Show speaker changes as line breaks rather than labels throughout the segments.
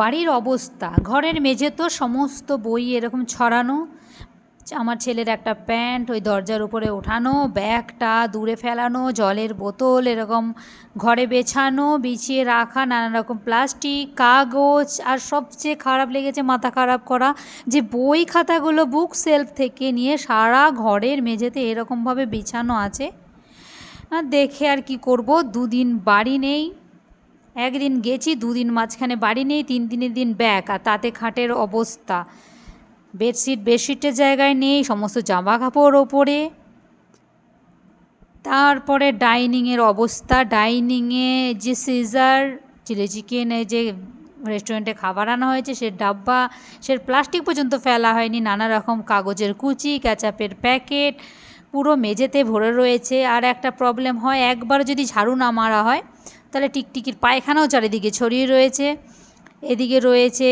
বাড়ির অবস্থা। ঘরের মেঝে তো সমস্ত বই এরকম ছড়ানো। আমার ছেলের একটা প্যান্ট, ওই দরজার উপরে ওঠানো, ব্যাগটা দূরে ফেলানো, জলের বোতল এরকম ঘরে বেছানো, বিছিয়ে রাখা নানা রকম প্লাস্টিক, কাগজ আর সবচেয়ে খারাপ লেগেছে মাথা খারাপ করা যে বই খাতাগুলো বুক সেলফ থেকে নিয়ে সারা ঘরের মেঝেতে এরকমভাবে বিছানো আছে। দেখে আর কি করব? দুদিন বাড়ি নেই। একদিন গেছি, দুদিন মাঝখানে বাড়ি নেই, তিন দিনের দিন ব্যাক আর তাতে খাটের অবস্থা। বেডশিট, বেডশিটের জায়গায় নেই, সমস্ত জামা কাপড় ওপরে। তারপরে ডাইনিংয়ের অবস্থা, ডাইনিংয়ে যে সিজার চিলি চিকেনে যে রেস্টুরেন্টে খাবার আনা হয়েছে, সে ডাব্বা, সে প্লাস্টিক পর্যন্ত ফেলা হয়নি, নানা রকম কাগজের কুচি ক্যাচাপের প্যাকেট পুরো মেঝেতে ভরে রয়েছে। আর একটা প্রবলেম হয়, একবার যদি ঝাড়ু না মারা হয় তাহলে টিকটিকির পায়খানাও চারিদিকে ছড়িয়ে রয়েছে। এদিকে রয়েছে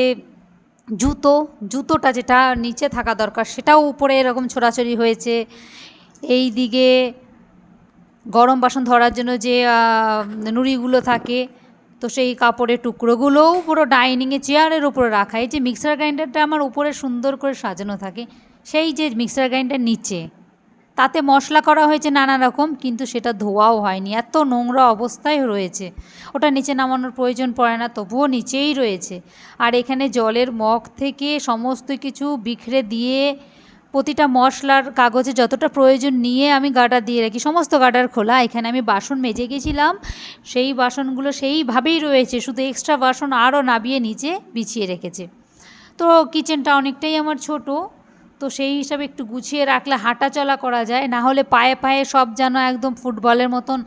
জুতো, জুতোটা যেটা নিচে থাকা দরকার সেটাও উপরে এরকম ছড়াছড়ি হয়েছে। এই দিকে গরম বাসন ধরার জন্য যে নুড়িগুলো থাকে, তো সেই কাপড়ের টুকরোগুলোও পুরো ডাইনিংয়ে চেয়ারের উপরে রাখা। এই যে মিক্সার গ্রাইন্ডারটা আমার উপরে সুন্দর করে সাজানো থাকে, সেই যে মিক্সার গ্রাইন্ডার নিচে তাতে মশলা করা হয়েছে নানা রকম, কিন্তু সেটা ধোয়াও হয়নি। এত নোংরা অবস্থায় রয়েছে। ওটা নিচে নামানোর প্রয়োজন পড়ে না, তবুও নিচেই রয়েছে। আর এখানে জলের মগ থেকে সমস্ত কিছু বিখরে দিয়ে প্রতিটা মশলার কাগজে যতটা প্রয়োজন নিয়ে আমি গার্ডার দিয়ে রাখি, সমস্ত গার্ডার খোলা। এখানে আমি বাসন মেজে গেছিলাম, সেই বাসনগুলো সেইভাবেই রয়েছে, শুধু এক্সট্রা বাসন আরও নাবিয়ে নিচে বিছিয়ে রেখেছে। তো কিচেনটা অনেকটাই আমার ছোটো তো সেই হিসাবে একটু গুছিয়ে রাখলে হাঁটা চলা করা যায়, না হলে পায়ে পায়ে সব যেন একদম ফুটবলের মতন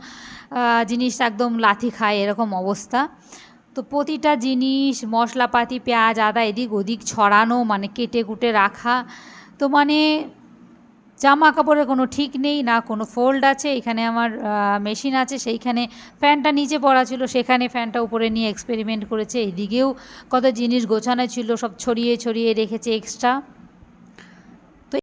জিনিস একদম লাথি খায় এরকম অবস্থা। তো প্রতিটা জিনিস, মশলাপাতি, পেঁয়াজ, আদা এদিক ওদিক ছড়ানো মানে কেটে কুটে রাখা। তো মানে জামা কাপড়ের কোনো ঠিক নেই, না কোনো ফোল্ড আছে, এখানে আমার মেশিন আছে, সেইখানে ফ্যানটা নিচে পড়া ছিল, সেখানে ফ্যানটা উপরে নিয়ে এক্সপেরিমেন্ট করেছে, এদিকেও কত জিনিস গোছানো ছিল, সব ছড়িয়ে ছড়িয়ে রেখেছে এক্সট্রা।